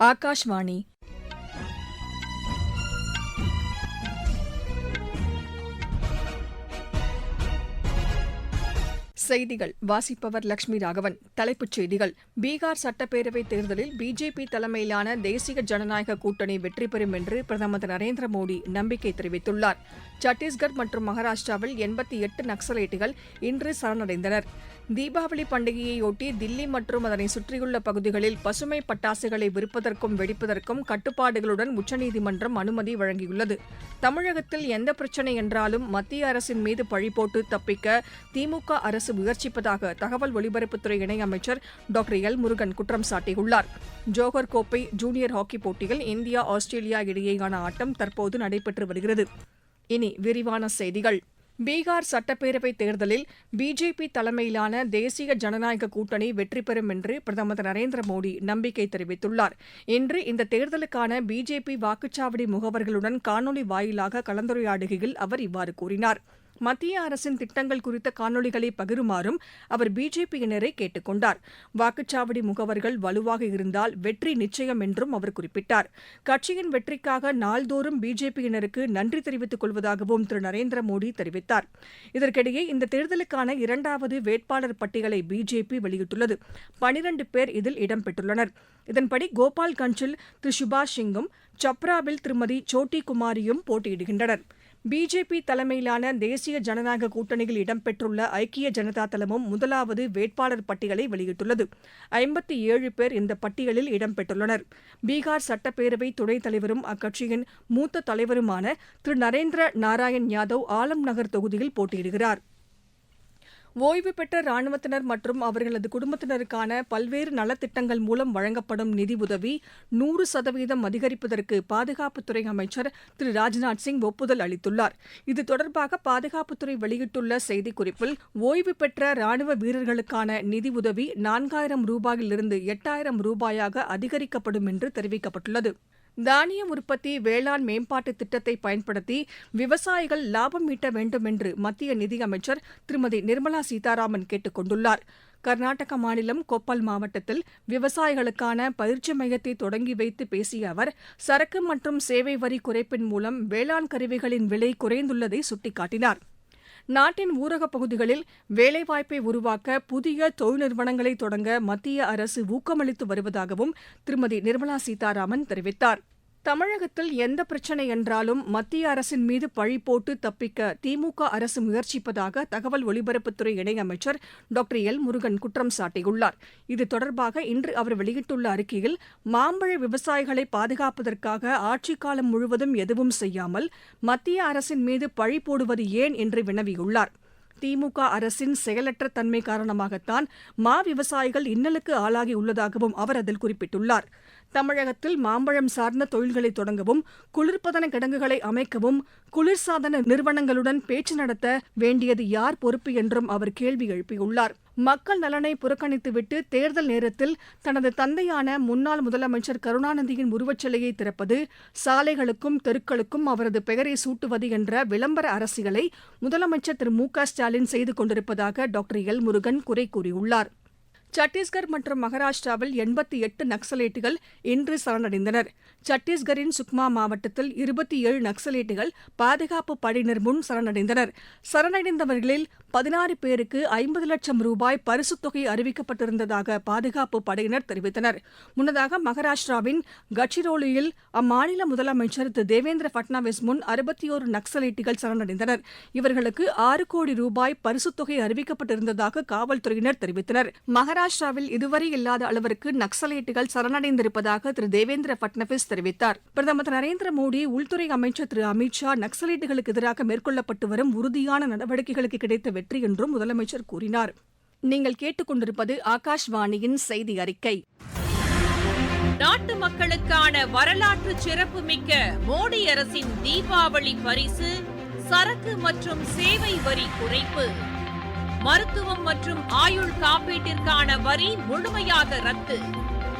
ஆகாஷ்வாணி செய்திகள். வாசிப்பவர் லட்சுமி ராகவன். தலைப்புச் செய்திகள். பீகார் சட்டப்பேரவைத் தேர்தலில் பிஜேபி தலைமையிலான தேசிய ஜனநாயக கூட்டணி வெற்றி பெறும் என்று பிரதமர் திரு நரேந்திர மோடி நம்பிக்கை தெரிவித்துள்ளார். சத்தீஸ்கர் மற்றும் மகாராஷ்டிராவில் எண்பத்தி எட்டு நக்சலைட்டுகள் இன்று சரணடைந்தனர். தீபாவளி பண்டிகையையொட்டி தில்லி மற்றும் அதனை சுற்றியுள்ள பகுதிகளில் பசுமை பட்டாசுகளை விற்பதற்கும் வெடிப்பதற்கும் கட்டுப்பாடுகளுடன் உச்சநீதிமன்றம் அனுமதி வழங்கியுள்ளது. தமிழகத்தில் எந்த பிரச்சினை என்றாலும் மத்திய அரசின் மீது பழிபோட்டு தப்பிக்க திமுக அரசு முயற்சிப்பதாக தகவல் ஒலிபரப்புத்துறை இணையமைச்சர் டாக்டர் எல் முருகன் குற்றம் சாட்டியுள்ளார். ஜோஹர் கோப்பை ஜூனியர் ஹாக்கி போட்டியில் இந்தியா ஆஸ்திரேலியா இடையேயான ஆட்டம் தற்போது நடைபெற்று வருகிறது. இனி விரிவான செய்திகள். பீகார் சட்டப்பேரவைத் தேர்தலில் பிஜேபி தலைமையிலான தேசிய ஜனநாயக கூட்டணி வெற்றி பெறும் என்று பிரதமர் திரு நரேந்திர மோடி நம்பிக்கை தெரிவித்துள்ளார். இன்று இந்த தேர்தலுக்கான பிஜேபி வாக்குச்சாவடி முகவர்களுடன் காணொலி வாயிலாக கலந்துரையாடுகையில் அவர் இவ்வாறு கூறினார். மத்திய அரசின் திட்டங்கள் குறித்த காணொலிகளை பகிருமாறும் அவர் பிஜேபியினரை கேட்டுக் கொண்டார் வாக்குச்சாவடி முகவர்கள் வலுவாக இருந்தால் வெற்றி நிச்சயம் என்றும் அவர் குறிப்பிட்டார். கட்சியின் வெற்றிக்காக நாள்தோறும் பிஜேபியினருக்கு நன்றி தெரிவித்துக் கொள்வதாகவும் திரு நரேந்திர மோடி தெரிவித்தார். இதற்கிடையே இந்த தேர்தலுக்கான இரண்டாவது வேட்பாளர் பட்டியலை பிஜேபி வெளியிட்டுள்ளது. பனிரண்டு பேர் இதில் இடம்பெற்றுள்ளனர். இதன்படி கோபால்கஞ்சில் திரு சுபாஷ் சிங்கும் சப்ராவில் திருமதி சோட்டி குமாரியும் போட்டியிடுகின்றனர். பிஜேபி தலைமையிலான தேசிய ஜனநாயக கூட்டணியில் இடம்பெற்றுள்ள ஐக்கிய ஜனதா தளமும் முதலாவது வேட்பாளர் பட்டியலை வெளியிட்டுள்ளது. ஐம்பத்தி ஏழு பேர் இந்த பட்டியலில் இடம்பெற்றுள்ளனர். பீகார் சட்டப்பேரவை துணைத் தலைவரும் அக்கட்சியின் மூத்த தலைவருமான திரு. நரேந்திர நாராயண் யாதவ் ஆலம் நகர் தொகுதியில் போட்டியிடுகிறார். ஓய்வு பெற்ற ராணுவத்தினர் மற்றும் அவர்களது குடும்பத்தினருக்கான பல்வேறு நலத்திட்டங்கள் மூலம் வழங்கப்படும் நிதி உதவி நூறு சதவீதம் அதிகரிப்பதற்கு பாதுகாப்புத்துறை அமைச்சர் திரு ராஜ்நாத் சிங் ஒப்புதல் அளித்துள்ளார். இது தொடர்பாக பாதுகாப்புத்துறை வெளியிட்டுள்ள செய்திக்குறிப்பில் ஓய்வு பெற்ற ராணுவ வீரர்களுக்கான நிதி உதவி நான்காயிரம் ரூபாயிலிருந்து எட்டாயிரம் ரூபாயாக அதிகரிக்கப்படும் என்று தெரிவிக்கப்பட்டுள்ளது. தானிய உற்பத்தி வேளாண் மேம்பாட்டு திட்டத்தை பயன்படுத்தி விவசாயிகள் லாபம் ஈட்ட வேண்டும் என்று மத்திய நிதியமைச்சர் திருமதி நிர்மலா சீதாராமன் கேட்டுக் கொண்டுள்ளார். கர்நாடக மாநிலம் கொப்பல் மாவட்டத்தில் விவசாயிகளுக்கான பயிற்சி மையத்தை தொடங்கி வைத்து பேசிய அவர் சரக்கு மற்றும் சேவை வரி குறைப்பின் மூலம் வேளாண் கருவிகளின் விலை குறைந்துள்ளதை சுட்டிக்காட்டினார். நாட்டின் ஊரகப் பகுதிகளில் வேலைவாய்ப்பை உருவாக்க புதிய தொழில் நிறுவனங்களை தொடங்க மத்திய அரசு ஊக்கமளித்து வருவதாகவும் திருமதி நிர்மலா சீதாராமன் தெரிவித்தார். தமிழகத்தில் எந்த பிரச்சினை என்றாலும் மத்திய அரசின் மீது பழி போட்டு தப்பிக்க திமுக அரசு முயற்சிப்பதாக தகவல் ஒலிபரப்புத்துறை இணையமைச்சர் டாக்டர் எல் முருகன் குற்றம் சாட்டியுள்ளார். இது தொடர்பாக இன்று அவர் வெளியிட்டுள்ள அறிக்கையில் மாம்பழ விவசாயிகளை பாதுகாப்பதற்காக ஆட்சிக் காலம் முழுவதும் எதுவும் செய்யாமல் மத்திய அரசின் மீது பழி போடுவது ஏன் என்று வினவியுள்ளார். திமுக அரசின் செயலற்ற தன்மை காரணமாகத்தான் மா விவசாயிகள் இன்னலுக்கு ஆளாகி உள்ளதாகவும் அவர் அதில் குறிப்பிட்டுள்ளார். தமிழகத்தில் மாம்பழம் சார்ந்த தொழில்களை தொடங்கவும் குளிர்பதன கிடங்குகளை அமைக்கவும் குளிர்சாதன நிறுவனங்களுடன் பேச்சு நடத்த வேண்டியது யார் பொறுப்பு என்றும் அவர் கேள்வி எழுப்பியுள்ளார். மக்கள் நலனை புறக்கணித்துவிட்டு தேர்தல் நேரத்தில் தனது தந்தையான முன்னாள் முதலமைச்சர் கருணாநிதியின் உருவச்சிலையை திறப்பது சாலைகளுக்கும் தெருக்களுக்கும் அவரது பெயரை சூட்டுவது என்ற விளம்பர அரசியலை முதலமைச்சர் திரு மு க ஸ்டாலின் செய்து கொண்டிருப்பதாக டாக்டர் எல் முருகன் குறை கூறியுள்ளார். சத்தீஸ்கர் மற்றும் மகாராஷ்டிராவில் எண்பத்தி எட்டு நக்சலைட்டுகள் இன்று சரணடைந்தனர். சத்தீஸ்கரின் சுக்மா மாவட்டத்தில் இருபத்தி ஏழு நக்சலைட்டுகள் பாதுகாப்பு படையினர் முன் சரணடைந்தனர். சரணடைந்தவர்களில் பதினாறு பேருக்கு ஐம்பது லட்சம் ரூபாய் பரிசுத் தொகை அறிவிக்கப்பட்டிருந்ததாக பாதுகாப்பு படையினர் தெரிவித்தனர். முன்னதாக மகாராஷ்டிராவின் கட்சிரோலியில் அம்மாநில முதலமைச்சர் திரு. தேவேந்திர பட்னாவிஸ் முன் அறுபத்தி ஒரு நக்சலைட்டுகள் சரணடைந்தனர். இவர்களுக்கு ஆறு கோடி ரூபாய் பரிசுத் தொகை அறிவிக்கப்பட்டிருந்ததாக காவல்துறையினர் தெரிவித்தனர். மகாராஷ்டிராவில் இதுவரை இல்லாத அளவிற்கு நக்சலைட்டுகள் சரணடைந்திருப்பதாக திரு. தேவேந்திர பட்னவிஸ் தெரிவித்தார். பிரதமர் திரு நரேந்திர மோடி உள்துறை அமைச்சர் திரு அமித் ஷா நக்சலைட்டுகளுக்கு எதிராக மேற்கொள்ளப்பட்டு வரும் உறுதியான நடவடிக்கைகளுக்கு கிடைத்த வெற்றி என்றும் முதலமைச்சர் கூறினார். நீங்கள் கேட்டுக்கொண்டிருப்பது ஆகாஷ்வாணியின் செய்தி அறிக்கை. நாட்டு மக்களுக்கான வரலாற்று சிறப்புமிக்க மோடி அரசின் தீபாவளி பரிசு சரக்கு மற்றும் சேவை வரி குறைப்பு. மருத்துவம் மற்றும் ஆயுள் காப்பீட்டிற்கான வரி முழுமையாக ரத்து.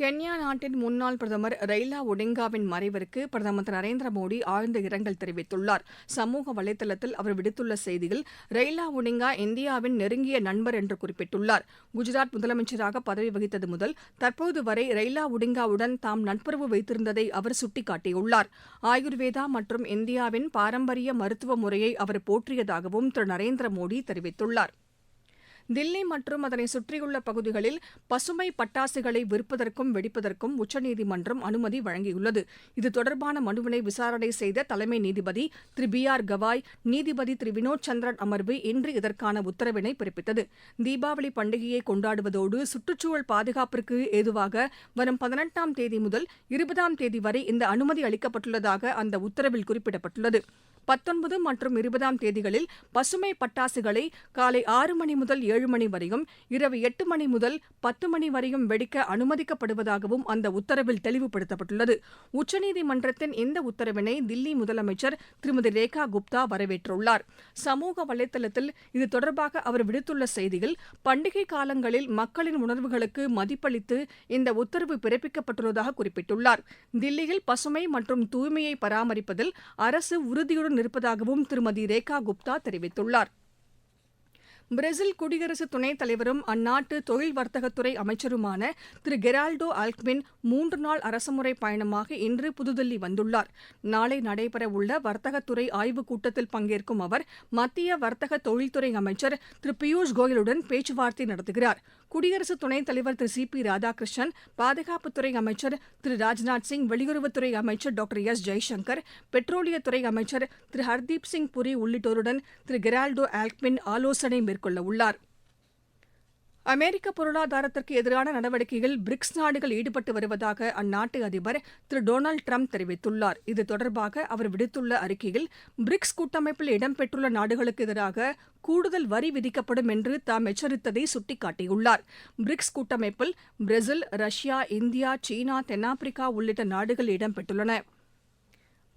கென்யா நாட்டின் முன்னாள் பிரதமர் ரெய்லா ஒடிங்காவின் மறைவிற்கு பிரதமர் திரு நரேந்திர மோடி ஆழ்ந்த இரங்கல் தெரிவித்துள்ளார். சமூக வலைதளத்தில் அவர் விடுத்துள்ள செய்தியில் ரெய்லா ஒடிங்கா இந்தியாவின் நெருங்கிய நண்பர் என்று குறிப்பிட்டுள்ளார். குஜராத் முதலமைச்சராக பதவி வகித்தது முதல் தற்போது வரை ரெய்லா ஒடிங்காவுடன் தாம் நட்புறவு வைத்திருந்ததை அவர் சுட்டிக்காட்டியுள்ளார். ஆயுர்வேதா மற்றும் இந்தியாவின் பாரம்பரிய மருத்துவ முறையை அவர் போற்றியதாகவும் திரு நரேந்திர மோடி தெரிவித்துள்ளார். தில்லி மற்றும் அதனை சுற்றியுள்ள பகுதிகளில் பசுமை பட்டாசுகளை விற்பதற்கும் வெடிப்பதற்கும் உச்சநீதிமன்றம் அனுமதி வழங்கியுள்ளது. இது தொடர்பான மனுவினை விசாரணை செய்த தலைமை நீதிபதி திரு பி ஆர் கவாய் நீதிபதி திரு வினோத் சந்திரன் அமர்வு இன்று இதற்கான உத்தரவினை பிறப்பித்தது. தீபாவளி பண்டிகையை கொண்டாடுவதோடு சுற்றுச்சூழல் பாதுகாப்பிற்கு ஏதுவாக வரும் பதினெட்டாம் தேதி முதல் இருபதாம் தேதி வரை இந்த அனுமதி அளிக்கப்பட்டுள்ளதாக அந்த உத்தரவில் குறிப்பிடப்பட்டுள்ளது. பத்தொன்பது மற்றும் இருபதாம் தேதிகளில் பசுமை பட்டாசுகளை காலை ஆறு மணி முதல் ஏழு மணி வரையும் இரவு எட்டு மணி முதல் பத்து மணி வரையும் வெடிக்க அனுமதிக்கப்படுவதாகவும் அந்த உத்தரவில் தெளிவுபடுத்தப்பட்டுள்ளது. உச்சநீதிமன்றத்தின் இந்த உத்தரவினை தில்லி முதலமைச்சர் திருமதி ரேகா குப்தா வரவேற்றுள்ளார். சமூக வலைதளத்தில் இது தொடர்பாக அவர் விடுத்துள்ள செய்தியில் பண்டிகை காலங்களில் மக்களின் உணர்வுகளுக்கு மதிப்பளித்து இந்த உத்தரவு பிறப்பிக்கப்பட்டுள்ளதாக குறிப்பிட்டுள்ளார். தில்லியில் பசுமை மற்றும் தூய்மையை பராமரிப்பதில் அரசு உறுதியுடன் இருப்பதாகவும் திருமதி ரேகா குப்தா தெரிவித்துள்ளார். பிரேசில் குடியரசு துணைத் தலைவரும் அந்நாட்டு தொழில் வர்த்தகத்துறை அமைச்சருமான திரு கெரால்டோ ஆல்க்வின் மூன்று நாள் அரசுமுறை பயணமாக இன்று புதுதில்லி வந்துள்ளார். நாளை நடைபெறவுள்ள வர்த்தகத்துறை ஆய்வுக் கூட்டத்தில் பங்கேற்கும் அவர் மத்திய வர்த்தக தொழில்துறை அமைச்சர் திரு பியூஷ் கோயலுடன் பேச்சுவார்த்தை நடத்துகிறார். குடியரசு துணைத் தலைவர் திரு சி பி ராதாகிருஷ்ணன் பாதுகாப்புத்துறை அமைச்சர் திரு ராஜ்நாத் சிங் வெளியுறவுத்துறை அமைச்சர் டாக்டர் எஸ் ஜெய்சங்கர் பெட்ரோலியத்துறை அமைச்சர் திரு ஹர்தீப் சிங் புரி உள்ளிட்டோருடன் திரு கெரால்டோ ஆல்க்வின் ஆலோசனை மேற்கொள்ள உள்ளார் அமெரிக்க பொருளாதாரத்திற்கு எதிரான நடவடிக்கையில் பிரிக்ஸ் நாடுகள் ஈடுபட்டு வருவதாக அந்நாட்டு அதிபர் திரு டொனால்டு ட்ரம்ப் தெரிவித்துள்ளார். இது தொடர்பாக அவர் விடுத்துள்ள அறிக்கையில் பிரிக்ஸ் கூட்டமைப்பில் இடம்பெற்றுள்ள நாடுகளுக்கு எதிராக கூடுதல் வரி விதிக்கப்படும் என்று தாம் எச்சரித்ததை சுட்டிக்காட்டியுள்ளார். பிரிக்ஸ் கூட்டமைப்பில் பிரேசில் ரஷ்யா இந்தியா சீனா தென்னாப்பிரிக்கா உள்ளிட்ட நாடுகள் இடம்பெற்றுள்ளன.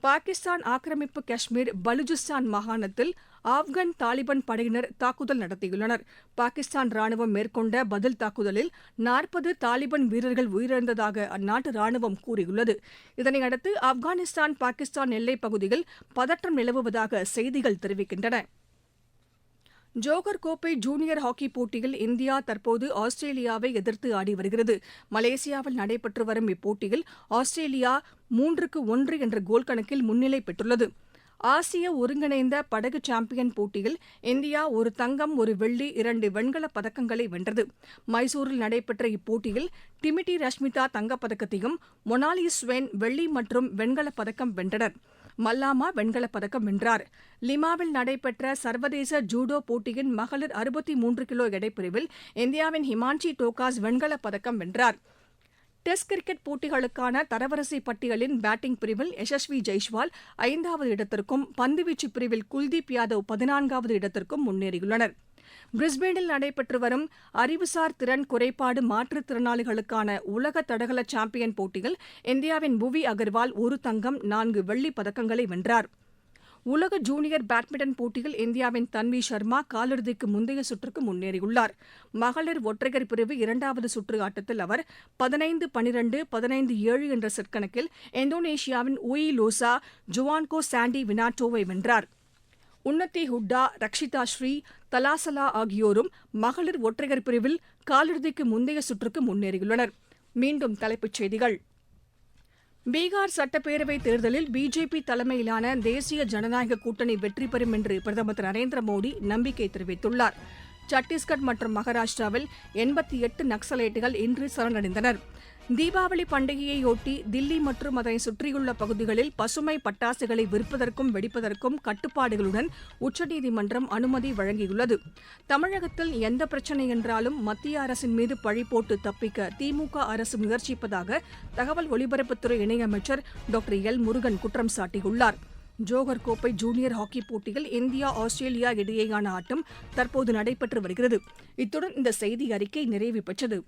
பாகிஸ்தான் ஆக்கிரமிப்பு காஷ்மீர் பலுஜிஸ்தான் மாகாணத்தில் ஆப்கான் தாலிபான் படையினர் தாக்குதல் நடத்தியுள்ளனர். பாகிஸ்தான் ராணுவம் மேற்கொண்ட பதில் தாக்குதலில் நாற்பது தாலிபான் வீரர்கள் உயிரிழந்ததாக அந்நாட்டு ராணுவம் கூறியுள்ளது. இதனையடுத்து ஆப்கானிஸ்தான் பாகிஸ்தான் எல்லைப் பகுதியில் பதற்றம் நிலவுவதாக செய்திகள் தெரிவிக்கின்றன. ஜோகர் கோப்பை ஜூனியர் ஹாக்கி போட்டியில் இந்தியா தற்போது ஆஸ்திரேலியாவை எதிர்த்து ஆடி வருகிறது. மலேசியாவில் நடைபெற்று வரும் இப்போட்டியில் ஆஸ்திரேலியா மூன்றுக்கு ஒன்று என்ற கோல் கணக்கில் முன்னிலை பெற்றுள்ளது. ஆசிய ஒருங்கிணைந்த படகு சாம்பியன் போட்டியில் இந்தியா ஒரு தங்கம் ஒரு வெள்ளி இரண்டு வெண்கலப் பதக்கங்களை வென்றது. மைசூரில் நடைபெற்ற இப்போட்டியில் டிமிட்டி ரஷ்மிதா தங்கப்பதக்கத்தையும் மொனாலி ஸ்வென் வெள்ளி மற்றும் வெண்கலப் பதக்கம் வென்றனர். மல்லாமா வெண்கலப் பதக்கம் வென்றார். லிமாவில் நடைபெற்ற சர்வதேச ஜூடோ போட்டியின் மகளிர் அறுபத்தி மூன்று கிலோ எடைப்பிரிவில் இந்தியாவின் ஹிமான்ஷி டோகாஸ் வெண்கலப் பதக்கம் வென்றார். டெஸ்ட் கிரிக்கெட் போட்டிகளுக்கான தரவரிசை பட்டியலின் பேட்டிங் பிரிவில் யசஸ்வி ஜெய்ஸ்வால் ஐந்தாவது இடத்திற்கும் பந்துவீச்சு பிரிவில் குல்தீப் யாதவ் பதினான்காவது இடத்திற்கும் முன்னேறியுள்ளனர். பிரிஸ்பேனில் நடைபெற்று வரும் அறிவுசார் திறன் குறைபாடு மாற்றுத்திறனாளிகளுக்கான உலக தடகள சாம்பியன் போட்டியில் இந்தியாவின் புவி அகர்வால் ஒரு தங்கம் நான்கு வெள்ளிப் பதக்கங்களை வென்றார். உலக ஜூனியர் பேட்மிண்டன் போட்டியில் இந்தியாவின் தன்வி சர்மா காலிறுதிக்கு முந்தைய சுற்றுக்கு முன்னேறியுள்ளார். மகளிர் ஒற்றையர் பிரிவு இரண்டாவது சுற்று ஆட்டத்தில் அவர் பதினைந்து பனிரெண்டு பதினைந்து ஏழு என்ற செட் கணக்கில் இந்தோனேஷியாவின் உயி லோசா ஜுவான்கோ சாண்டி வினாட்டோவை வென்றார். உன்னத்தி ஹுட்டா ரக்ஷிதா ஸ்ரீ தலாசலா ஆகியோரும் மகளிர் ஒற்றையர் பிரிவில் காலிறுதிக்கு முந்தைய சுற்றுக்கு முன்னேறியுள்ளனர். மீண்டும் தலைப்புச் செய்திகள். பீகார் சட்டப்பேரவைத் தேர்தலில் பிஜேபி தலைமையிலான தேசிய ஜனநாயக கூட்டணி வெற்றி பெறும் என்று பிரதமர் திரு நரேந்திர மோடி நம்பிக்கை தெரிவித்துள்ளார். சத்தீஸ்கர் மற்றும் மகாராஷ்டிராவில் எண்பத்தி எட்டு நக்சலைட்டுகள் இன்று சரணடைந்தனர். தீபாவளி பண்டிகையையொட்டி தில்லி மற்றும் அதனை சுற்றியுள்ள பகுதிகளில் பசுமை பட்டாசுகளை விற்பதற்கும் வெடிப்பதற்கும் கட்டுப்பாடுகளுடன் உச்சநீதிமன்றம் அனுமதி வழங்கியுள்ளது. தமிழகத்தில் எந்த பிரச்சினை என்றாலும் மத்திய அரசின் மீது பழி போட்டு தப்பிக்க திமுக அரசு முயற்சிப்பதாக தகவல் ஒலிபரப்புத்துறை இணையமைச்சர் டாக்டர் எல் முருகன் குற்றம் சாட்டியுள்ளார். ஜோகர் கோப்பை ஜூனியர் ஹாக்கி போட்டியில் இந்தியா ஆஸ்திரேலியா இடையேயான ஆட்டம் தற்போது நடைபெற்று வருகிறது. இத்துடன் இந்த செய்தி அறிக்கை நிறைவு பெற்றது.